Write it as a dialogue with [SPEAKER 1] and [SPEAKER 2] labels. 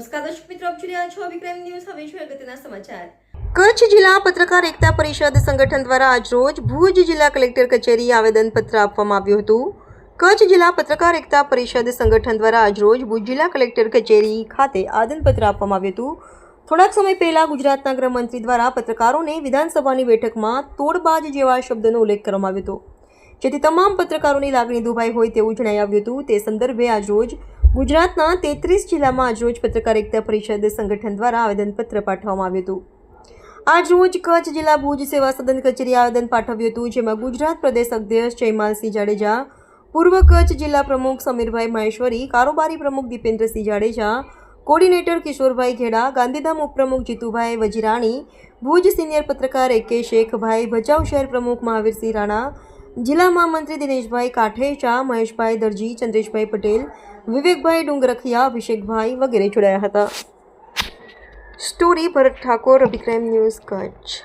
[SPEAKER 1] નમસ્કાર દર્શક મિત્રો, આપ જોઈ છો અભિપ્રાય ન્યૂઝ. હવે જોઈએ અગત્યના સમાચાર.
[SPEAKER 2] કચ્છ જિલ્લા પત્રકાર એકતા પરિષદ સંગઠન દ્વારા આજરોજ ભુજ જિલ્લા કલેક્ટર કચેરી આવેદનપત્ર આપવામાં આવ્યું હતું. કચ્છ જિલ્લા પત્રકાર એકતા પરિષદ સંગઠન દ્વારા આજરોજ ભુજ જિલ્લા કલેક્ટર કચેરી ખાતે આવેદનપત્ર આપવામાં આવ્યું હતું. થોડાક સમય પહેલા ગુજરાતના ગૃહમંત્રી દ્વારા પત્રકારોને વિધાનસભાની બેઠકમાં તોડબાજ જેવા શબ્દનો ઉલ્લેખ કરવામાં આવ્યો હતો. જેથી તમામ પત્રકારોની લાગણી દુભાઈ હોય તેવું જણાઈ આવ્યું હતું. તે સંદર્ભે આજરોજ ગુજરાતના તેત્રીસ જિલ્લામાં આજરોજ પત્રકાર એકતા પરિષદ સંગઠન દ્વારા આવેદનપત્ર પાઠવવામાં આવ્યું હતું. આજ રોજ કચ્છ જિલ્લા ભુજ સેવા સદન કચેરી આવેદન પાઠવ્યું હતું, જેમાં ગુજરાત પ્રદેશ અધ્યક્ષ જયમાલસિંહ જાડેજા, પૂર્વ કચ્છ જિલ્લા પ્રમુખ સમીરભાઈ મહેશ્વરી, કારોબારી પ્રમુખ દીપેન્દ્રસિંહ જાડેજા, કોર્ડિનેટર કિશોરભાઈ ઘેડા, ગાંધીધામ ઉપપ્રમુખ જીતુભાઈ વજીરાણી, ભુજ સિનિયર પત્રકાર એ કે શેખભાઈ ભચાઉ શહેર પ્રમુખ મહાવીરસિંહ રાણા જિલ્લા મંત્રી દિનેશભાઈ કાઠેચા મહેશભાઈ દરજી, ચંદ્રેશભાઈ પટેલ, વિવેકભાઈ ડુંગરખિયા, અભિષેકભાઈ વગેરે જોડાયા હતા. સ્ટોરી ભરત ઠાકોર અભિક્રાઇમ ન્યૂઝ કચ્છ.